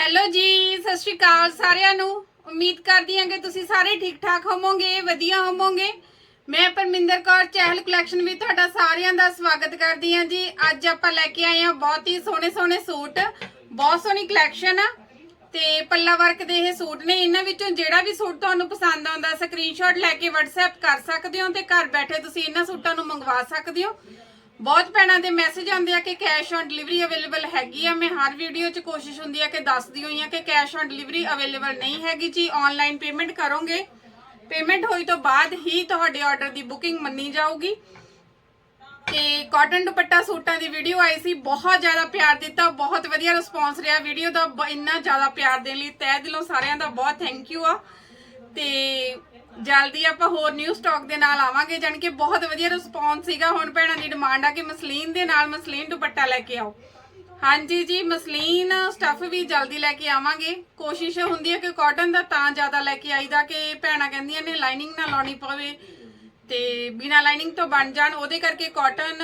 Hello ਜੀ, ਸਤਿ ਸ਼੍ਰੀ ਅਕਾਲ ਸਾਰਿਆਂ ਨੂੰ। ਉਮੀਦ ਕਰਦੀ ਹਾਂ ਕਿ ਤੁਸੀਂ ਸਾਰੇ ਠੀਕ ਠਾਕ ਹੋਵੋਗੇ, ਵਧੀਆ ਹੋਵੋਗੇ। ਮੈਂ ਪਰਮਿੰਦਰ ਕੌਰ, ਚਹਿਲ ਕਲੈਕਸ਼ਨ ਵਿੱਚ ਤੁਹਾਡਾ ਸਾਰਿਆਂ ਦਾ ਸਵਾਗਤ ਕਰਦੀ ਹਾਂ ਜੀ। ਅੱਜ ਆਪਾਂ ਲੈ ਕੇ ਆਏ ਹਾਂ ਬਹੁਤ ਹੀ ਸੋਹਣੇ ਸੋਹਣੇ ਸੂਟ। ਬਹੁਤ ਸੋਹਣੀ ਕਲੈਕਸ਼ਨ ਆ। ਤੇ ਪੱਲਾ ਵਰਕ ਦੇ ਇਹ ਸੂਟ ਨੇ। ਇਹਨਾਂ ਵਿੱਚੋਂ ਜਿਹੜਾ ਵੀ ਸੂਟ ਤੁਹਾਨੂੰ ਪਸੰਦ ਆਉਂਦਾ ਸਕਰੀਨਸ਼ਾਟ ਲੈ ਕੇ WhatsApp ਕਰ ਸਕਦੇ ਹੋ ਤੇ ਘਰ ਬੈਠੇ ਤੁਸੀਂ ਇਹਨਾਂ ਸੂਟਾਂ ਨੂੰ ਮੰਗਵਾ ਸਕਦੇ ਹੋ। ਬਹੁਤ ਭੈਣਾਂ ਦੇ ਮੈਸੇਜ ਆਉਂਦੇ ਆ ਕਿ ਕੈਸ਼ ਔਨ ਡਿਲੀਵਰੀ ਅਵੇਲੇਬਲ ਹੈਗੀ ਆ। ਮੈਂ ਹਰ ਵੀਡੀਓ 'ਚ ਕੋਸ਼ਿਸ਼ ਹੁੰਦੀ ਆ ਕਿ ਦੱਸਦੀ ਹੋਈ ਆ ਕਿ ਕੈਸ਼ ਔਨ ਡਿਲੀਵਰੀ ਅਵੇਲੇਬਲ ਨਹੀਂ ਹੈਗੀ ਜੀ। ਆਨਲਾਈਨ ਪੇਮੈਂਟ ਕਰੋਗੇ। ਪੇਮੈਂਟ ਹੋਈ ਤੋਂ ਬਾਅਦ ਹੀ ਤੁਹਾਡੇ ਆਰਡਰ ਦੀ ਬੁਕਿੰਗ ਮੰਨੀ ਜਾਊਗੀ। ਤੇ ਕਾਟਨ ਦੁਪੱਟਾ ਸੂਟਾਂ ਦੀ ਵੀਡੀਓ ਆਈ ਸੀ। ਬਹੁਤ ਜ਼ਿਆਦਾ ਪਿਆਰ ਦਿੱਤਾ। ਬਹੁਤ ਵਧੀਆ ਰਿਸਪੌਂਸ ਰਿਹਾ ਵੀਡੀਓ ਦਾ। ਬ- ਇੰਨਾ ਜ਼ਿਆਦਾ ਪਿਆਰ ਦੇਣ ਲਈ ਤਹਿ ਦਿਲੋਂ ਸਾਰਿਆਂ ਦਾ ਬਹੁਤ ਥੈਂਕ ਯੂ ਆ। ਤੇ ਜਲਦੀ ਆਪਾਂ ਹੋਰ ਨਿਊ ਸਟਾਕ ਦੇ ਨਾਲ ਆਵਾਂਗੇ, ਜਾਣੀ ਕਿ ਬਹੁਤ ਵਧੀਆ ਰਿਸਪੌਂਸ ਸੀਗਾ। ਹੁਣ ਭੈਣਾਂ ਦੀ ਡਿਮਾਂਡ ਆ ਕਿ ਮਸਲੀਨ ਦੇ ਨਾਲ ਮਸਲੀਨ ਦੁਪੱਟਾ ਲੈ ਕੇ ਆਓ। ਹਾਂਜੀ ਜੀ, ਮਸਲੀਨ ਸਟੱਫ ਵੀ ਜਲਦੀ ਲੈ ਕੇ ਆਵਾਂਗੇ। ਕੋਸ਼ਿਸ਼ ਹੁੰਦੀ ਹੈ ਕਿ ਕਾਟਨ ਦਾ ਤਾਂ ਜ਼ਿਆਦਾ ਲੈ ਕੇ ਆਈਦਾ ਕਿ ਭੈਣਾਂ ਕਹਿੰਦੀਆਂ ਨੇ ਲਾਈਨਿੰਗ ਨਾ ਲਾਉਣੀ ਪਵੇ ਤੇ ਬਿਨਾ ਲਾਈਨਿੰਗ ਤੋਂ ਬਣ ਜਾਣ। ਉਹਦੇ ਕਰਕੇ ਕਾਟਨ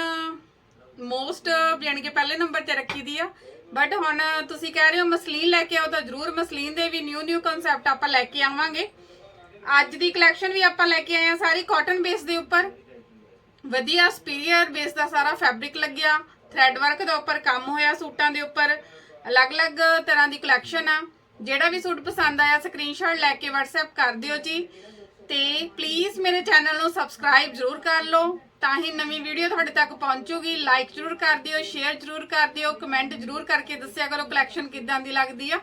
ਮੋਸਟ ਯਾਨੀ ਕਿ ਪਹਿਲੇ ਨੰਬਰ ਤੇ ਰੱਖੀ ਦੀ ਆ। ਬਟ ਹੁਣ ਤੁਸੀਂ ਕਹਿ ਰਹੇ ਹੋ ਮਸਲੀਨ ਲੈ ਕੇ ਆਓ ਤਾਂ ਜ਼ਰੂਰ ਮਸਲੀਨ ਦੇ ਵੀ ਨਿਊ ਨਿਊ ਕਨਸੈਪਟ ਆਪਾਂ ਲੈ ਕੇ ਆਵਾਂਗੇ। ਅੱਜ ਦੀ ਕਲੈਕਸ਼ਨ ਵੀ ਆਪਾਂ ਲੈ ਕੇ ਆਏ ਆ ਸਾਰੀ ਕਾਟਨ ਬੇਸ ਦੇ ਉੱਪਰ। ਵਧੀਆ ਸਪੀਰੀਅਰ ਬੇਸ ਦਾ ਸਾਰਾ ਫੈਬਰਿਕ ਲੱਗਿਆ। ਥ੍ਰੈਡ ਵਰਕ ਦੇ ਉੱਪਰ ਕੰਮ ਹੋਇਆ ਸੂਟਾਂ ਦੇ ਉੱਪਰ। ਅਲੱਗ-ਅਲੱਗ ਤਰ੍ਹਾਂ ਦੀ ਕਲੈਕਸ਼ਨ ਆ। ਜਿਹੜਾ ਵੀ ਸੂਟ ਪਸੰਦ ਆਇਆ ਸਕਰੀਨਸ਼ਾਟ ਲੈ ਕੇ WhatsApp ਕਰ ਦਿਓ ਜੀ। ਤੇ ਪਲੀਜ਼ ਮੇਰੇ ਚੈਨਲ ਨੂੰ ਸਬਸਕ੍ਰਾਈਬ ਜ਼ਰੂਰ ਕਰ ਲਓ। ਤਾਂ ਹੀ ਨਵੀਂ ਵੀਡੀਓ ਤੁਹਾਡੇ ਤੱਕ ਪਹੁੰਚੂਗੀ। ਲਾਈਕ ਜ਼ਰੂਰ ਕਰ ਦਿਓ ਸ਼ੇਅਰ ਜ਼ਰੂਰ ਕਰ ਦਿਓ ਕਮੈਂਟ ਜ਼ਰੂਰ ਕਰਕੇ ਦੱਸਿਆ ਕਰੋ ਕਲੈਕਸ਼ਨ ਕਿੱਦਾਂ ਦੀ ਲੱਗਦੀ ਆ।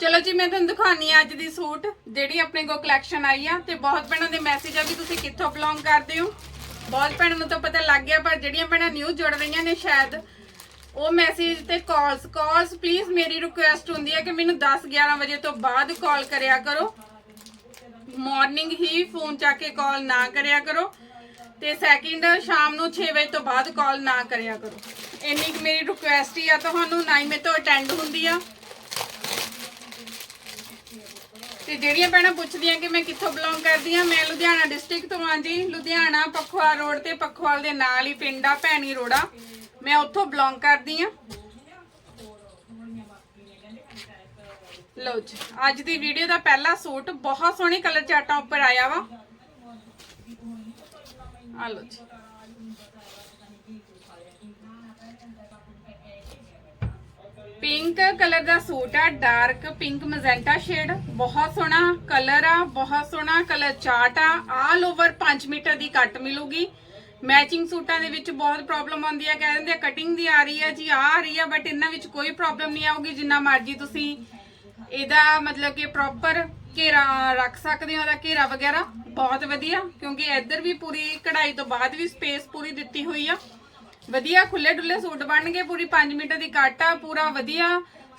ਚਲੋ ਜੀ, ਮੈਂ ਤੁਹਾਨੂੰ ਦਿਖਾਉਣੀ ਆ ਅੱਜ ਦੀ ਸੂਟ, ਜਿਹੜੀ ਆਪਣੇ ਕੋਲ ਕਲੈਕਸ਼ਨ ਆਈ ਆ ਤੇ ਬਹੁਤ ਭੈਣਾਂ ਦੇ ਮੈਸੇਜ ਆ ਵੀ ਤੁਸੀਂ ਕਿੱਥੋਂ ਬਿਲੋਂਗ ਕਰਦੇ ਹੋ। ਬਹੁਤ ਭੈਣਾਂ ਨੂੰ ਤਾਂ ਪਤਾ ਲੱਗ ਗਿਆ, ਪਰ ਜਿਹੜੀਆਂ ਭੈਣਾਂ ਨਿਊ ਜੁੜ ਰਹੀਆਂ ਨੇ ਸ਼ਾਇਦ, ਉਹ ਮੈਸੇਜ ਤੇ ਕਾਲਸ ਕਾਲਸ ਪਲੀਜ਼ ਮੇਰੀ ਰਿਕੁਐਸਟ ਹੁੰਦੀ ਹੈ ਕਿ ਮੈਨੂੰ 10 11 ਵਜੇ ਤੋਂ ਬਾਅਦ ਕਾਲ ਕਰਿਆ ਕਰੋ। ਮਾਰਨਿੰਗ ਹੀ ਫੋਨ ਚੱਕ ਕੇ ਕਾਲ ਨਾ ਕਰਿਆ ਕਰੋ ਤੇ ਸੈਕਿੰਡ ਸ਼ਾਮ ਨੂੰ 6 ਵਜੇ ਤੋਂ ਬਾਅਦ ਕਾਲ ਨਾ ਕਰਿਆ ਕਰੋ। ਇੰਨੀ ਕੁ ਮੇਰੀ ਰਿਕੁਐਸਟ ਹੀ ਆ, ਤੁਹਾਨੂੰ ਨਾ ਹੀ ਮੇਰੇ ਤੋਂ ਅਟੈਂਡ ਹੁੰਦੀ ਆ। ਤੇ ਜਿਹੜੀਆਂ ਭੈਣਾਂ ਪੁੱਛਦੀਆਂ ਕਿ ਮੈਂ ਕਿੱਥੋਂ ਬਿਲੋਂਗ ਕਰਦੀ ਆ ਮੈਂ ਲੁਧਿਆਣਾ ਡਿਸਟ੍ਰਿਕਟ ਤੋਂ ਆਂ ਜੀ। ਲੁਧਿਆਣਾ, ਪਖਵਾਲ ਰੋਡ ਤੇ ਪਖਵਾਲ ਦੇ ਨਾਲ ਹੀ ਪਿੰਡ ਭੈਣੀ ਰੋੜਾ ਮੈਂ ਉੱਥੋਂ ਬਿਲੋਂਗ ਕਰਦੀ ਆ ਲਓ ਜੀ, ਅੱਜ ਦੀ ਵੀਡੀਓ ਦਾ ਪਹਿਲਾ ਸੂਟ ਬਹੁਤ ਸੋਹਣੇ ਕਲਰ ਚਾਟਾਂ ਉੱਪਰ ਆਇਆ ਵਾ। ਆ ਲਓ ਜੀ। ਪਿੰਕ ਕਲਰ ਦਾ ਸੂਟ ਆ ਡਾਰਕ ਪਿੰਕ ਮਜੈਂਟਾ ਸ਼ੇਡ ਬਹੁਤ ਸੋਹਣਾ ਕਲਰ ਆ, ਬਹੁਤ ਸੋਹਣਾ ਕਲਰ ਚਾਰਟ ਆ ਆਲ ਓਵਰ 5 ਮੀਟਰ ਦੀ ਕੱਟ ਮਿਲੂਗੀ। ਮੈਚਿੰਗ ਸੂਟਾਂ ਦੇ ਵਿੱਚ ਬਹੁਤ ਪ੍ਰੋਬਲਮ ਆਉਂਦੀ ਹੈ ਕਹਿ ਦਿੰਦੇ ਆ ਕਟਿੰਗ ਦੀ ਆ ਰਹੀ ਹੈ ਜੀ ਆ ਆ ਰਹੀ ਹੈ ਬਟ ਇਹਨਾਂ ਵਿੱਚ ਕੋਈ ਪ੍ਰੋਬਲਮ ਨਹੀਂ ਆਊਗੀ, ਜਿੰਨਾ ਮਰਜ਼ੀ ਤੁਸੀਂ ਇਹਦਾ ਮਤਲਬ ਕਿ ਪ੍ਰੋਪਰ ਘੇਰਾ ਰੱਖ ਸਕਦੇ ਹੋ, ਉਹਦਾ ਘੇਰਾ ਵਗੈਰਾ, ਬਹੁਤ ਵਧੀਆ, ਕਿਉਂਕਿ ਇੱਧਰ ਵੀ ਪੂਰੀ ਕਢਾਈ ਤੋਂ ਬਾਅਦ ਵੀ ਸਪੇਸ ਪੂਰੀ ਦਿੱਤੀ ਹੋਈ ਆ। ਵਧੀਆ ਖੁੱਲੇ ਡੁੱਲੇ ਸੂਟ ਬਣਨਗੇ ਪੂਰੀ 5 ਮੀਟਰ ਦੀ ਕੱਟ ਆ, ਪੂਰਾ ਵਧੀਆ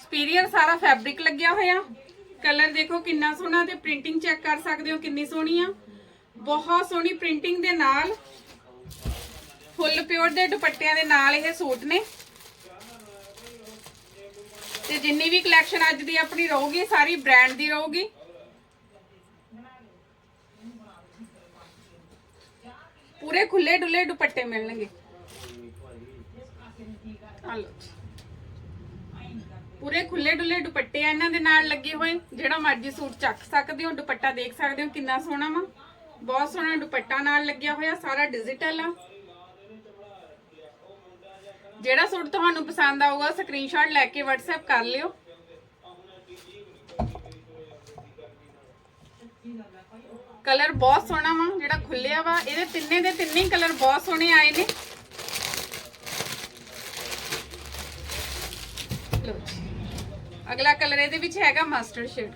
ਸਪੀਰੀਅਰ ਸਾਰਾ ਫੈਬਰਿਕ ਲੱਗਿਆ ਹੋਇਆ। ਕਲਰ ਦੇਖੋ ਕਿੰਨਾ ਸੋਹਣਾ ਤੇ ਪ੍ਰਿੰਟਿੰਗ ਚੈੱਕ ਕਰ ਸਕਦੇ ਹੋ ਕਿੰਨੀ ਸੋਹਣੀ ਆ। ਬਹੁਤ ਸੋਹਣੀ ਪ੍ਰਿੰਟਿੰਗ ਦੇ ਨਾਲ ਫੁੱਲ ਪਿਓਰ ਦੇ ਦੁਪੱਟਿਆਂ ਦੇ ਨਾਲ ਇਹ ਸੂਟ ਨੇ। ਤੇ ਜਿੰਨੀ ਵੀ ਕਲੈਕਸ਼ਨ ਅੱਜ ਦੀ ਆਪਣੀ ਰਹੂਗੀ, ਸਾਰੀ ਬ੍ਰਾਂਡ ਦੀ ਰਹੂਗੀ। ਪੂਰੇ ਖੁੱਲੇ ਡੁੱਲੇ ਦੁਪੱਟੇ ਮਿਲਣਗੇ। ਆ ਲਓ ਜੀ। ਪੂਰੇ ਖੁੱਲੇ ਡੁੱਲੇ ਦੁਪੱਟੇ ਆ ਇਹਨਾਂ ਦੇ ਨਾਲ ਲੱਗੇ ਹੋਏ। ਜਿਹੜਾ ਮਰਜ਼ੀ ਸੂਟ ਚੱਕ ਸਕਦੇ ਹੋ, ਦੁਪੱਟਾ ਦੇਖ ਸਕਦੇ ਹੋ, ਕਿੰਨਾ ਸੋਹਣਾ ਵਾ। ਬਹੁਤ ਸੋਹਣਾ ਦੁਪੱਟਾ ਨਾਲ ਲੱਗਿਆ ਹੋਇਆ, ਸਾਰਾ ਡਿਜੀਟਲ ਆ। ਜਿਹੜਾ ਸੂਟ ਤੁਹਾਨੂੰ ਪਸੰਦ ਆਊਗਾ ਸਕਰੀਨਸ਼ਾਟ ਲੈ ਕੇ WhatsApp ਕਰ ਲਿਓ। ਕਲਰ ਬਹੁਤ ਸੋਹਣਾ ਵਾ, ਜਿਹੜਾ ਖੁੱਲਿਆ ਵਾ। ਇਹਦੇ ਤਿੰਨੇ ਦੇ ਤਿੰਨੇ ਕਲਰ ਬਹੁਤ ਸੋਹਣੇ ਆਏ ਨੇ। ਲਓ ਜੀ। ਅਗਲਾ ਕਲਰ ਇਹਦੇ ਵਿੱਚ ਹੈਗਾ ਮਸਟਰਡ ਸ਼ੇਡ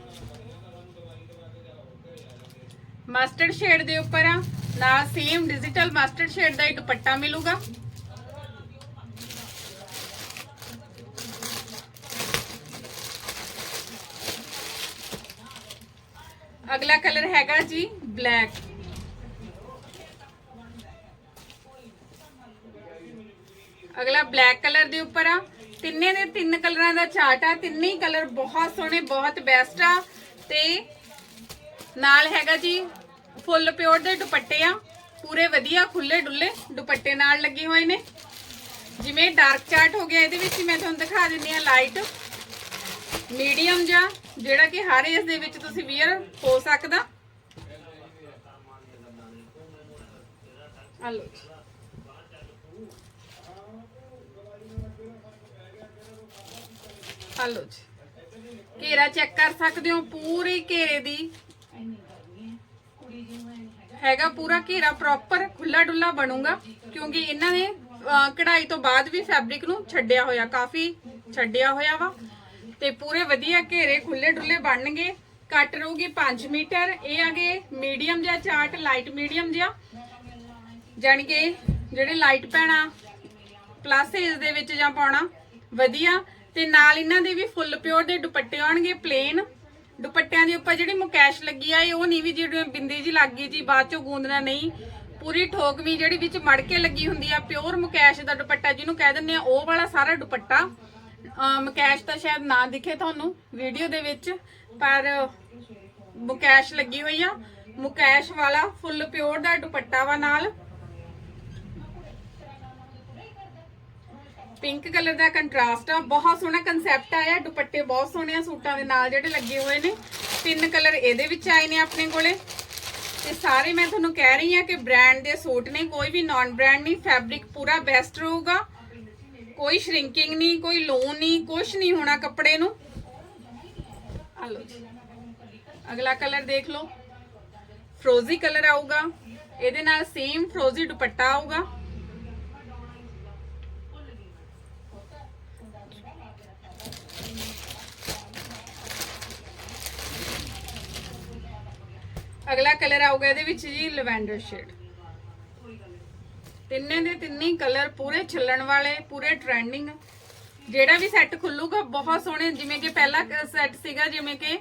ਮਸਟਰਡ ਸ਼ੇਡ ਦੇ ਉੱਪਰ ਆ, ਨਾਲ ਸੇਮ ਡਿਜੀਟਲ ਮਸਟਰਡ ਸ਼ੇਡ ਦਾ ਹੀ ਦੁਪੱਟਾ ਮਿਲੂਗਾ। ਅਗਲਾ ਕਲਰ ਹੈਗਾ ਜੀ ਬਲੈਕ ਅਗਲਾ ਬਲੈਕ ਕਲਰ ਦੇ ਉੱਪਰ ਆ ਤਿੰਨੇ ਦੇ ਤਿੰਨ ਕਲਰਾਂ ਦਾ ਚਾਰਟ ਆ, ਤਿੰਨੇ ਹੀ ਕਲਰ ਬਹੁਤ ਸੋਹਣੇ, ਬਹੁਤ ਬੈਸਟ ਆ। ਤੇ ਨਾਲ ਹੈਗਾ ਜੀ ਫੁੱਲ ਪਿਓਰ ਦੇ ਦੁਪੱਟੇ ਆ, ਪੂਰੇ ਵਧੀਆ ਖੁੱਲੇ ਡੁੱਲੇ ਦੁਪੱਟੇ ਨਾਲ ਲੱਗੇ ਹੋਏ ਨੇ। ਜਿਵੇਂ ਡਾਰਕ ਚਾਰਟ ਹੋ ਗਿਆ, ਇਹਦੇ ਵਿੱਚ ਮੈਂ ਤੁਹਾਨੂੰ ਦਿਖਾ ਦਿੰਦੀ ਆ ਲਾਈਟ ਮੀਡੀਅਮ ਜਾਂ ਜਿਹੜਾ ਕਿ ਹਰ ਇਸ ਦੇ ਵਿੱਚ ਤੁਸੀਂ ਵੀਅਰ ਹੋ ਸਕਦਾ। ਆ ਲਓ ਜੀ ਆ ਲਓ ਜੀ। ਘੇਰਾ ਚੈੱਕ ਕਰ ਸਕਦੇ ਹੋ ਪੂਰੀ ਘੇਰੇ ਦੀ। ਹੈਗਾ ਪੂਰਾ ਘੇਰਾ ਪ੍ਰੋਪਰ ਖੁੱਲਾ ਡੁੱਲਾ ਬਣੂਗਾ, ਕਿਉਂਕਿ ਇਹਨਾਂ ਨੇ ਕਢਾਈ ਤੋਂ ਬਾਅਦ ਵੀ ਫੈਬਰਿਕ ਨੂੰ ਛੱਡਿਆ ਹੋਇਆ, ਕਾਫੀ ਛੱਡਿਆ ਹੋਇਆ ਵਾ। ਤੇ ਪੂਰੇ ਵਧੀਆ ਘੇਰੇ ਖੁੱਲੇ ਡੁੱਲੇ ਬਣਨਗੇ। ਕੱਟ ਰਹੂਗੀ 5 ਮੀਟਰ। ਇਹ ਆਗੇ ਮੀਡੀਅਮ ਜਿਹਾ ਚਾਰਟ ਲਾਈਟ ਮੀਡੀਅਮ ਜਿਹਾ। ਜਾਣੀ ਕਿ ਜਿਹੜੇ ਲਾਈਟ ਪੈਣਾ ਪਲੱਸ ਏਜ ਦੇ ਵਿੱਚ ਜਾਂ ਪਾਉਣਾ, ਵਧੀਆ। ਤੇ ਨਾਲ ਇਹਨਾਂ ਦੇ ਵੀ ਫੁੱਲ ਪਿਓਰ ਦੇ ਦੁਪੱਟੇ ਆਉਣਗੇ ਪਲੇਨ ਦੁਪੱਟਿਆਂ ਦੇ ਉੱਪਰ ਜਿਹੜੀ ਮੁਕੈਸ਼ ਲੱਗੀ ਆ, ਇਹ ਉਹ ਨਹੀਂ ਵੀ ਜਿਹੜੀ ਬਿੰਦੀ ਜੀ ਲੱਗ ਗਈ ਜੀ, ਬਾਅਦ ਚੋਂ ਗੂੰਦਣਾ ਨਹੀਂ। ਪੂਰੀ ਠੋਕਵੀਂ ਜਿਹੜੀ ਵਿੱਚ ਮੜ ਕੇ ਲੱਗੀ ਹੁੰਦੀ ਆ, ਪਿਓਰ ਮੁਕੈਸ਼ ਦਾ ਦੁਪੱਟਾ ਜਿਹਨੂੰ ਕਹਿ ਦਿੰਦੇ ਆ, ਉਹ ਵਾਲਾ ਸਾਰਾ ਦੁਪੱਟਾ। ਮੁਕੈਸ਼ ਤਾਂ ਸ਼ਾਇਦ ਨਾ ਦਿਖੇ ਤੁਹਾਨੂੰ ਵੀਡੀਓ ਦੇ ਵਿੱਚ, ਪਰ ਮੁਕੈਸ਼ ਲੱਗੀ ਹੋਈ ਆ। ਮੁਕੈਸ਼ ਵਾਲਾ ਫੁੱਲ ਪਿਓਰ ਦਾ ਦੁਪੱਟਾ ਵਾ ਨਾਲ। ਪਿੰਕ ਕਲਰ ਦਾ ਕੰਟਰਾਸਟ ਆ, ਬਹੁਤ ਸੋਹਣਾ ਕਨਸੈਪਟ ਆਇਆ, ਦੁਪੱਟੇ ਬਹੁਤ ਸੋਹਣੇ ਆ, ਸੂਟਾਂ ਦੇ ਨਾਲ ਜਿਹੜੇ ਲੱਗੇ ਹੋਏ ਨੇ। ਤਿੰਨ ਕਲਰ ਇਹਦੇ ਵਿੱਚ ਆਏ ਨੇ ਆਪਣੇ ਕੋਲੇ। ਤੇ ਸਾਰੇ ਮੈਂ ਤੁਹਾਨੂੰ ਕਹਿ ਰਹੀ ਆ ਕਿ ਬ੍ਰਾਂਡ ਦੇ ਸੂਟ ਨੇ, ਕੋਈ ਵੀ ਨਾਨ ਬ੍ਰਾਂਡ ਨਹੀਂ ਫੈਬਰਿਕ ਪੂਰਾ ਬੈਸਟ ਰਹੂਗਾ। ਕੋਈ ਸ਼ਰਿੰਕਿੰਗ ਨਹੀਂ, ਕੋਈ ਲੋਨ ਨਹੀਂ ਕੁਝ ਨਹੀਂ ਹੋਣਾ ਕੱਪੜੇ ਨੂੰ। ਆ ਲਓ ਅਗਲਾ ਕਲਰ ਦੇਖ ਲਓ। ਫਰੋਜ਼ੀ ਕਲਰ ਆਊਗਾ। ਇਹਦੇ ਨਾਲ ਸੇਮ ਫਰੋਜ਼ੀ ਦੁਪੱਟਾ ਆਊਗਾ। ਅਗਲਾ ਕਲਰ ਆਊਗਾ ਇਹਦੇ ਵਿੱਚ ਜੀ ਲਵੈਂਡਰ ਸ਼ੇਡ। ਤਿੰਨੇ ਦੇ ਤਿੰਨੇ ਕਲਰ ਪੂਰੇ ਛੱਲਣ ਵਾਲੇ, ਪੂਰੇ ਟ੍ਰੈਂਡਿੰਗ ਜਿਹੜਾ ਵੀ ਸੈੱਟ ਖੁੱਲੂਗਾ, ਬਹੁਤ ਸੋਹਣੇ, ਜਿਵੇਂ ਕਿ ਪਹਿਲਾ ਸੈੱਟ ਸੀਗਾ, ਜਿਵੇਂ ਕਿ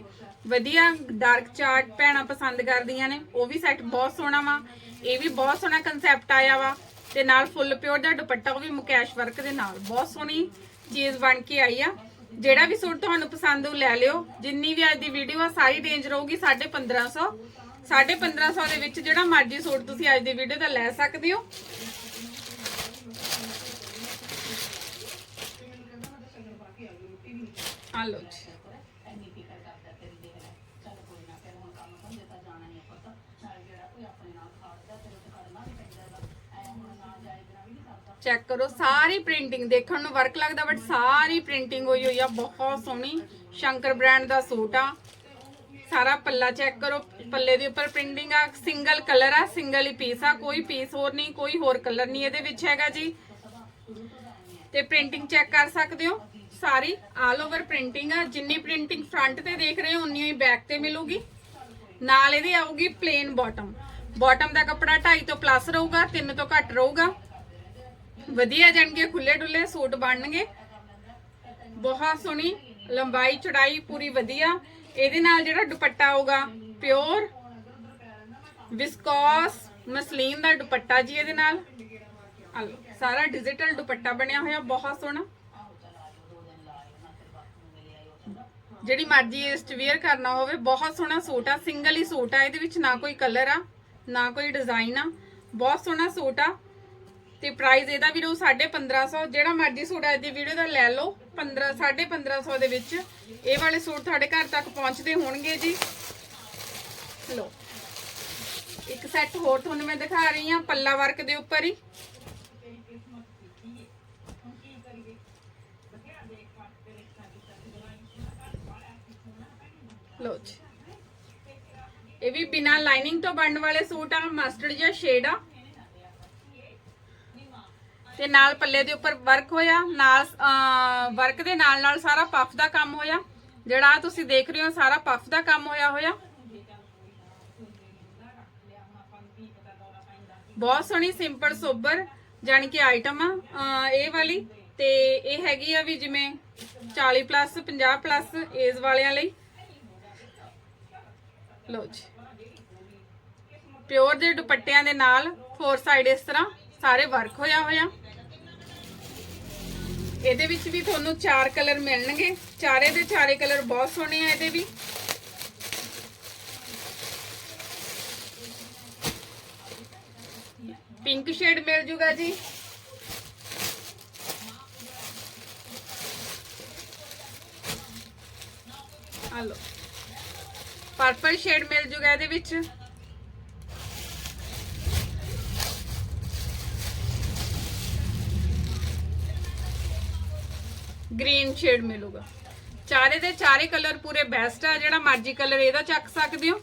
ਵਧੀਆ ਡਾਰਕ ਚਾਰਟ ਪੈਣਾ ਪਸੰਦ ਕਰਦੀਆਂ ਨੇ, ਉਹ ਵੀ ਸੈੱਟ ਬਹੁਤ ਸੋਹਣਾ ਵਾ। ਇਹ ਵੀ ਬਹੁਤ ਸੋਹਣਾ ਕਨਸੈਪਟ ਆਇਆ ਵਾ। ਤੇ ਨਾਲ ਫੁੱਲ ਪਿਓਰ ਦਾ ਦੁਪੱਟਾ, ਉਹ ਵੀ ਮੁਕੈਸ਼ ਵਰਕ ਦੇ ਨਾਲ। ਬਹੁਤ ਸੋਹਣੀ ਚੀਜ਼ ਬਣ ਕੇ ਆਈ ਆ। ਜਿਹੜਾ ਵੀ ਸੂਟ ਤੁਹਾਨੂੰ ਪਸੰਦ ਉਹ ਲੈ ਲਿਓ। ਜਿੰਨੀ ਵੀ ਅੱਜ ਦੀ ਵੀਡੀਓ ਆ, ਸਾਰੀ ਰੇਂਜ ਰਹੂਗੀ 1550 1550 ਦੇ ਵਿੱਚ ਜਿਹੜਾ ਮਰਜ਼ੀ ਸੂਟ ਤੁਸੀਂ ਅੱਜ ਦੀ ਵੀਡੀਓ ਦਾ ਲੈ ਸਕਦੇ ਹੋ। ਆ ਲਓ ਜੀ। ਚੈੱਕ ਕਰੋ, ਸਾਰੀ ਪ੍ਰਿੰਟਿੰਗ ਦੇਖਣ ਨੂੰ ਵਰਕ ਲੱਗਦਾ ਬਟ ਸਾਰੀ ਪ੍ਰਿੰਟਿੰਗ ਹੋਈ ਹੋਈ ਆ, ਬਹੁਤ ਸੋਹਣੀ। ਸ਼ੰਕਰ ਬ੍ਰਾਂਡ ਦਾ ਸੂਟ ਆ। ਸਾਰਾ ਪੱਲਾ ਚੈੱਕ ਕਰੋ। ਪੱਲੇ ਦੇ ਉੱਪਰ ਪ੍ਰਿੰਟਿੰਗ ਆ ਸਿੰਗਲ ਕਲਰ ਆ ਸਿੰਗਲ ਹੀ ਪੀਸ ਆ। ਕੋਈ ਪੀਸ ਹੋਰ ਨਹੀਂ, ਕੋਈ ਹੋਰ ਕਲਰ ਨਹੀਂ ਇਹਦੇ ਵਿੱਚ ਹੈਗਾ ਜੀ। ਤੇ ਪ੍ਰਿੰਟਿੰਗ ਚੈੱਕ ਕਰ ਸਕਦੇ ਹੋ। ਸਾਰੀ ਆਲ ਓਵਰ ਪ੍ਰਿੰਟਿੰਗ ਆ। ਜਿੰਨੀ ਪ੍ਰਿੰਟਿੰਗ ਫਰੰਟ ਤੇ ਦੇਖ ਰਹੇ ਹੋ, ਉਨੀ ਹੀ ਬੈਕ ਤੇ ਮਿਲੂਗੀ। ਨਾਲ ਇਹਦੀ ਆਊਗੀ ਪਲੇਨ ਬਾਟਮ ਬਾਟਮ ਦਾ ਕੱਪੜਾ 2.5 ਤੋਂ ਪਲੱਸ ਰਹੂਗਾ 3 ਤੋਂ ਘੱਟ ਰਹੂਗਾ। ਵਧੀਆ ਜਾਣਗੇ ਖੁੱਲੇ ਡੁੱਲੇ ਸੂਟ ਬਣਨਗੇ। ਬਹੁਤ ਸੋਹਣੀ ਲੰਬਾਈ ਚੜਾਈ ਪੂਰੀ ਵਧੀਆ। ਇਹਦੇ ਨਾਲ ਜਿਹੜਾ ਦੁਪੱਟਾ ਆਊਗਾ ਪਿਓਰ ਵਿਸਕੋਸ ਮਸਲੀਨ ਦਾ ਦੁਪੱਟਾ ਜੀ ਇਹਦੇ ਨਾਲ। ਸਾਰਾ ਡਿਜੀਟਲ ਦੁਪੱਟਾ ਬਣਿਆ ਹੋਇਆ, ਬਹੁਤ ਸੋਹਣਾ। ਜਿਹੜੀ ਮਰਜ਼ੀ ਇਸ ਚ ਵੇਅਰ ਕਰਨਾ ਹੋਵੇ, ਬਹੁਤ ਸੋਹਣਾ ਸੂਟ ਆ ਸਿੰਗਲ ਹੀ ਸੂਟ ਆ, ਇਹਦੇ ਵਿੱਚ ਨਾ ਕੋਈ ਕਲਰ ਆ, ਨਾ ਕੋਈ ਡਿਜ਼ਾਈਨ ਆ, ਬਹੁਤ ਸੋਹਣਾ ਸੂਟ ਆ। ਤੇ ਪ੍ਰਾਈਸ ਇਹਦਾ ਵੀ ਰਹੂ 1550 ਜਿਹੜਾ ਮਰਜ਼ੀ ਸੂਟ ਅੱਜ ਦੀ ਵੀਡੀਓ ਦਾ ਲੈ ਲਓ 15 1550 ਦੇ ਵਿੱਚ। ਇਹ ਵਾਲੇ ਸੂਟ ਤੁਹਾਡੇ ਘਰ ਤੱਕ ਪਹੁੰਚਦੇ ਹੋਣਗੇ ਜੀ। ਲਓ, ਇੱਕ ਸੈੱਟ ਹੋਰ ਤੁਹਾਨੂੰ ਮੈਂ ਦਿਖਾ ਰਹੀ ਹਾਂ, ਪੱਲਾ ਵਰਕ ਦੇ ਉੱਪਰ ਹੀ। ਲਓ ਜੀ। ਇਹ ਵੀ ਬਿਨਾ ਲਾਈਨਿੰਗ ਤੋਂ ਬਣਨ ਵਾਲੇ ਸੂਟ ਆ ਮਸਟਰਡ ਜਾਂ ਸ਼ੇਡ ਆ। ਤੇ ਨਾਲ ਪੱਲੇ ਦੇ ਉੱਪਰ ਵਰਕ ਹੋਇਆ, ਨਾਲ ਵਰਕ ਦੇ ਨਾਲ ਨਾਲ ਸਾਰਾ ਪਫ ਦਾ ਕੰਮ ਹੋਇਆ। ਜਿਹੜਾ ਤੁਸੀਂ ਦੇਖ ਰਹੇ ਹੋ, ਸਾਰਾ ਪਫ ਦਾ ਕੰਮ ਹੋਇਆ ਹੋਇਆ। ਬਹੁਤ ਸੋਹਣੀ ਸਿੰਪਲ ਸੋਬਰ ਜਾਨੀ ਕਿ ਆਈਟਮ ਆ ਇਹ ਵਾਲੀ। ਤੇ ਇਹ ਹੈਗੀ ਆ ਵੀ ਜਿਵੇਂ 40 ਪਲੱਸ 50 ਪਲੱਸ ਏਜ ਵਾਲਿਆਂ ਲਈ। ਲੋ ਜੀ। ਪਿਓਰ ਦੇ ਦੁਪੱਟਿਆਂ ਦੇ ਨਾਲ ਫੋਰ ਸਾਈਡ ਇਸ ਤਰ੍ਹਾਂ, ਸਾਰੇ ਵਰਕ ਹੋਇਆ ਹੋਇਆ। ਇਹਦੇ ਵਿੱਚ ਵੀ ਤੁਹਾਨੂੰ ਚਾਰ ਕਲਰ ਮਿਲਣਗੇ। ਚਾਰੇ ਦੇ ਚਾਰੇ ਕਲਰ ਬਹੁਤ ਸੋਹਣੇ ਆ ਇਹਦੇ ਵੀ। ਪਿੰਕ ਸ਼ੇਡ ਮਿਲ ਜੂਗਾ ਜੀ। ਆ ਪਰਪਲ ਸ਼ੇਡ ਮਿਲ ਜੂਗਾ ਇਹਦੇ ਵਿੱਚ। ਗ੍ਰੀਨ ਸ਼ੇਡ ਮਿਲੂਗਾ। ਚਾਰੇ ਦੇ ਚਾਰੇ ਕਲਰ ਪੂਰੇ ਬੈਸਟ ਆ, ਜਿਹੜਾ ਮਰਜ਼ੀ ਕਲਰ ਇਹਦਾ ਚੱਕ ਸਕਦੇ ਹੋ।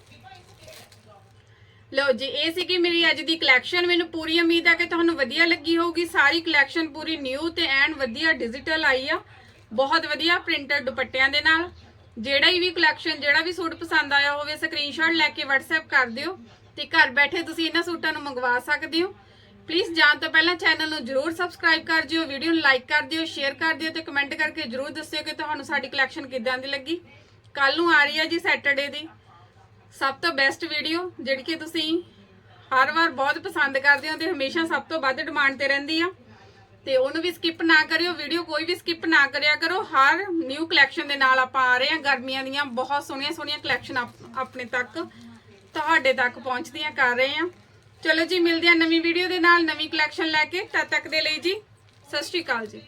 ਲਓ ਜੀ, ਇਹ ਸੀ ਕਿ ਮੇਰੀ ਅੱਜ ਦੀ ਕਲੈਕਸ਼ਨ ਮੈਨੂੰ ਪੂਰੀ ਉਮੀਦ ਆ ਕਿ ਤੁਹਾਨੂੰ ਵਧੀਆ ਲੱਗੀ ਹੋਊਗੀ। ਸਾਰੀ ਕਲੈਕਸ਼ਨ ਪੂਰੀ ਨਿਊ ਤੇ ਐਨ ਵਧੀਆ ਡਿਜੀਟਲ ਆਈ ਆ। ਬਹੁਤ ਵਧੀਆ ਪ੍ਰਿੰਟਡ ਦੁਪੱਟਿਆਂ ਦੇ ਨਾਲ। ਜਿਹੜਾ ਹੀ ਵੀ ਕਲੈਕਸ਼ਨ ਜਿਹੜਾ ਵੀ ਸੂਟ ਪਸੰਦ ਆਇਆ ਹੋਵੇ ਸਕਰੀਨਸ਼ਾਟ ਲੈ ਕੇ WhatsApp ਕਰ ਦਿਓ। ਤੇ ਘਰ ਬੈਠੇ ਤੁਸੀਂ ਇਹਨਾਂ ਸੂਟਾਂ ਨੂੰ ਮੰਗਵਾ ਸਕਦੇ ਹੋ। ਪਲੀਜ਼ ਜਾਣ ਤੋਂ ਪਹਿਲਾਂ ਚੈਨਲ ਨੂੰ ਜਰੂਰ ਸਬਸਕ੍ਰਾਈਬ ਕਰ ਦਿਓ ਵੀਡੀਓ ਨੂੰ ਲਾਈਕ ਕਰ ਦਿਓ ਸ਼ੇਅਰ ਕਰ ਦਿਓ ਤੇ ਕਮੈਂਟ ਕਰਕੇ ਜਰੂਰ ਦੱਸਿਓ ਕਿ ਤੁਹਾਨੂੰ ਸਾਡੀ ਕਲੈਕਸ਼ਨ ਕਿੱਦਾਂ ਦੀ ਲੱਗੀ। ਕੱਲ ਨੂੰ ਆ ਰਹੀ ਹੈ ਜੀ ਸੈਟਰਡੇ ਦੀ ਸਭ ਤੋਂ ਬੈਸਟ ਵੀਡੀਓ ਜਿਹੜੀ ਕਿ ਤੁਸੀਂ ਹਰ ਵਾਰ ਬਹੁਤ ਪਸੰਦ ਕਰਦੇ ਹੋ ਤੇ ਹਮੇਸ਼ਾ ਸਭ ਤੋਂ ਵੱਧ ਡਿਮਾਂਡ ਤੇ ਰਹਿੰਦੀ ਆ। ਤੇ ਉਹਨੂੰ ਵੀ ਸਕਿਪ ਨਾ ਕਰਿਓ ਵੀਡੀਓ ਕੋਈ ਵੀ ਸਕਿਪ ਨਾ ਕਰਿਆ ਕਰੋ, ਹਰ ਨਿਊ ਕਲੈਕਸ਼ਨ ਦੇ ਨਾਲ ਆਪਾਂ ਆ ਰਹੇ ਹਾਂ, ਗਰਮੀਆਂ ਦੀਆਂ ਬਹੁਤ ਸੋਹਣੀਆਂ ਸੋਹਣੀਆਂ ਕਲੈਕਸ਼ਨ ਆਪਣੇ ਤੱਕ, ਤੁਹਾਡੇ ਤੱਕ ਪਹੁੰਚਦੀਆਂ ਕਰ ਰਹੇ ਹਾਂ। ਚਲੋ ਜੀ, ਮਿਲਦੇ ਆ ਨਵੀਂ ਵੀਡੀਓ ਦੇ ਨਾਲ, ਨਵੀਂ ਕਲੈਕਸ਼ਨ ਲੈ ਕੇ। ਤਦ ਤੱਕ ਦੇ ਲਈ ਜੀ, ਸਤਿ ਸ਼੍ਰੀ ਅਕਾਲ ਜੀ।